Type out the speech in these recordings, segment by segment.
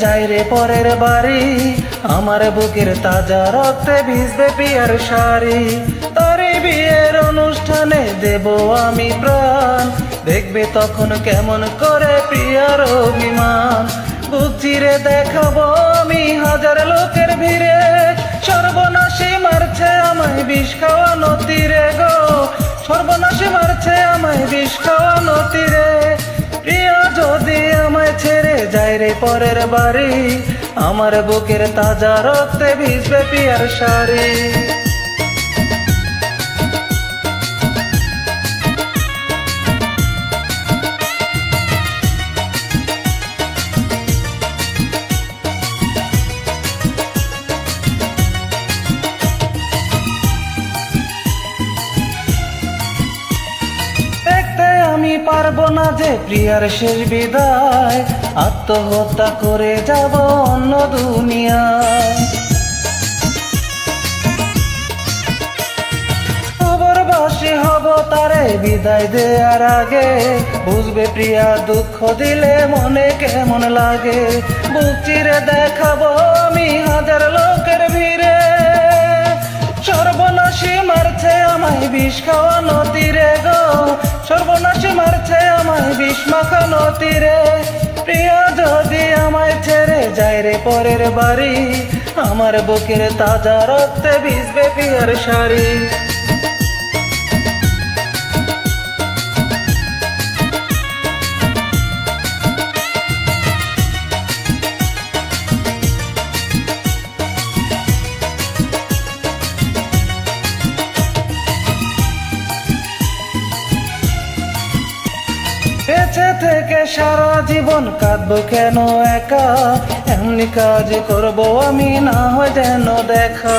যাই রে। পরের বাড়ি, আমার বুকের তাজা রক্তে ভিজবে পিয়ার শাড়ি। তারি বিয়ের অনুষ্ঠানে দেব আমি প্রাণ। দেখবে তখন কেমন করে প্রিয়ার অভিমান। চিরে দেখাবো আমি হাজার লোকের ভিড়ে। সর্বনাশী মারছে আমায় বিষ খাওয়ানো তীরে গো। সর্বনাশী মারছে আমায় বিষ খাওয়ানো তীরে। প্রিয়া, যদি আমায় ছেড়ে যায় রে পরের বাড়ি, আমার বুকের তাজা রক্তে ভিজবে পিয়ার শাড়ি। আমি পারব না যে প্রিয়ার শেষ বিদায়। আত্মহত্যা করে যাব অন্য দুনিয়ায়। হব তারে বিদায় দেওয়ার আগে। বুঝবে প্রিয়া দুঃখ দিলে মনে কেমন লাগে। বুক চিরে দেখাবো আমি হাজার লোকের ভিড়ে। সর্বনাশী মারছে আমায় বিষ খাওয়ানো তীরে গো। সর্বনাশী মারছে আমায় বিষ মাখানো তীরে। প্রিয়, যদি আমায় ছেড়ে যায় রে পরের বাড়ি, আমার বুকের তাজা রক্তে ভিজবে পিয়ার শাড়ি। থেকে সারা জীবন কাঁদবো কেন একা? এমনি কাজ করব আমি, না হয় যেন দেখা।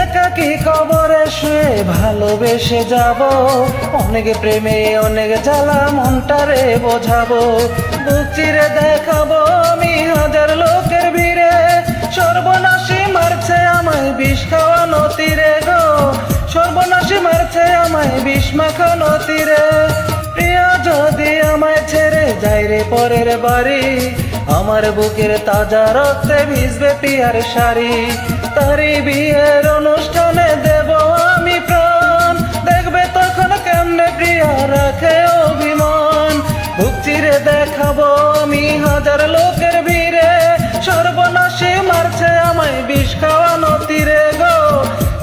একাকি কবরে শুয়ে ভালোবেসে যাব? অনেক প্রেমে, অনেক জ্বালা, মনটারে বোঝাবো। বুক চিরে দেখাবো আমি মারছে আমায় বিষ মাখানো তীরে প্রিয়া, যদি আমায় ছেড়ে যাই রে পরের বাড়ি, আমার বুকের তাজা রক্তে ভিজবে পিয়ার শাড়ি। তারি বিয়ের অনুষ্ঠানে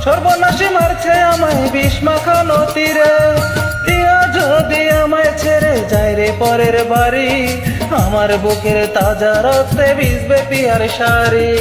সর্বনাশী মারছে আমায় বিষ মাখানো তীরে। প্রিয়া যদি আমায় ছেড়ে যায় রে পরের বাড়ি, আমার বুকের তাজা রক্তে বিষবে পিয়ার শাড়ি।